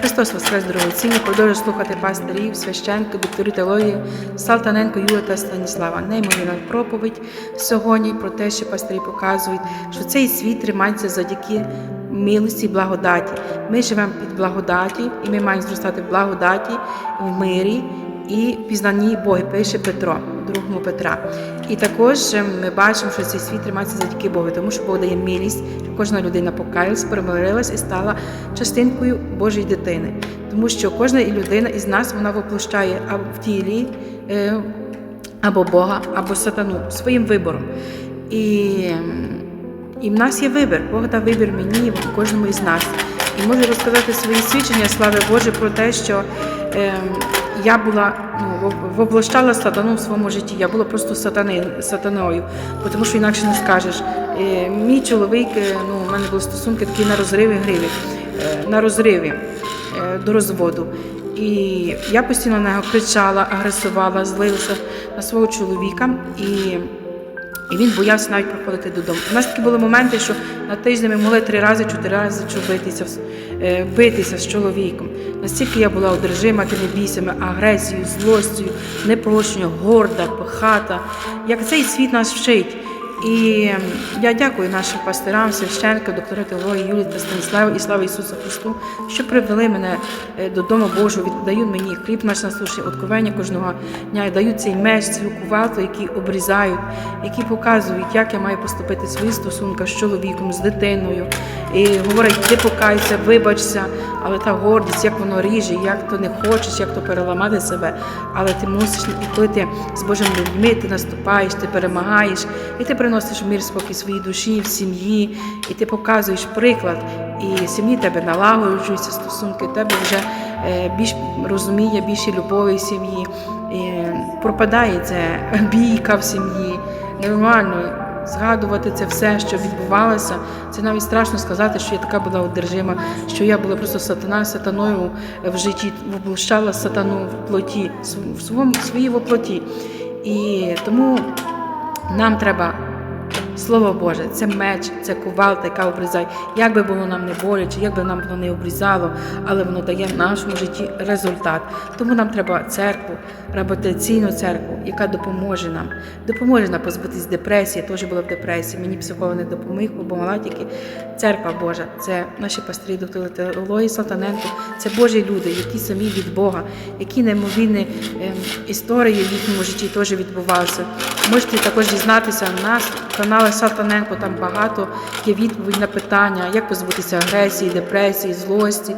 Христос Воскрес, дорогоцінні, продовжує слухати пастирів, священки, докторів теології, Салтаненко, Юра та Станіслава. Неймовірна проповідь сьогодні про те, що пастирі показують, що цей світ тримається завдяки милості і благодаті. Ми живемо під благодаті, і ми маємо зростати в благодаті, в мирі і пізнанні Бога, пише Петро, другому Петра. І також е, ми бачимо, що цей світ тримається завдяки Богу, тому що Бог дає милість, щоб кожна людина покаялась, перемирилась і стала частинкою Божої дитини. Тому що кожна людина із нас вона воплощає або в тілі е, або Бога, або сатану своїм вибором. І, і в нас є вибір. Бог дав вибір мені, кожному із нас. І можу розказати свої свідчення, слави Боже, про те, що е, я була ну, воплощала сатану в своєму житті. Я була просто сатани, сатаною, тому що інакше не скажеш. Мій чоловік, е, ну, у мене були стосунки такі на розриві гриві, е, на розриві е, до розводу. І я постійно на нього кричала, агресувала, злилася на свого чоловіка. І і він боявся навіть приходити додому. У нас такі були моменти, що на тиждень ми могли три рази, чотири рази битися, е, битися з чоловіком. Настільки я була одержима тими бійцями, агресією, злостю, непрощення, горда, пихата. Як цей світ нас вчить. І я дякую нашим пастирам, священникам, доктору теології Юлії та Станіславу і слава Ісусу Христу, що привели мене е, додому Божого, віддають мені хліб наш насушний, откровення кожного дня, і дають цей меч, цю кувалду, які обрізають, які показують, як я маю поступити в свої стосунки з чоловіком, з дитиною. І говорять, ти покайся, вибачся, але та гордість, як воно ріже, як то не хочеш, як то переламати себе. Але ти мусиш, і коли ти з Божими людьми, ти наступаєш, ти перемагаєш, і ти приносиш мир, спокій своїй душі, в сім'ї, і ти показуєш приклад, і сім'ї тебе налагоджуються стосунки, тебе вже е, більш розуміння, більше любові в сім'ї. Пропадає це бійка в сім'ї. Нормально згадувати це все, що відбувалося. Це навіть страшно сказати, що я така була одержима, що я була просто сатана, сатаною в житті, воплощала сатану в плоті, в своєму своїй воплоті. І тому нам треба. Слово Боже, це меч, це кувалда, яка обрізає. Як би було нам не боляче, як би нам воно не обрізало, але воно дає в нашому житті результат. Тому нам треба церкву, реабілітаційну церкву, яка допоможе нам, допоможе нам позбутись депресії. Я теж була в депресії. Мені психолог не допоміг, допомогла тільки церква Божа. Це наші пастирі, доктори теології Салтаненко, це Божі люди, які самі від Бога, які неймовірні ем, історії в їхньому житті теж відбувалися. Можете також дізнатися на нас, каналі Салтаненко, там багато є відповідь на питання, як позбутися агресії, депресії, злості.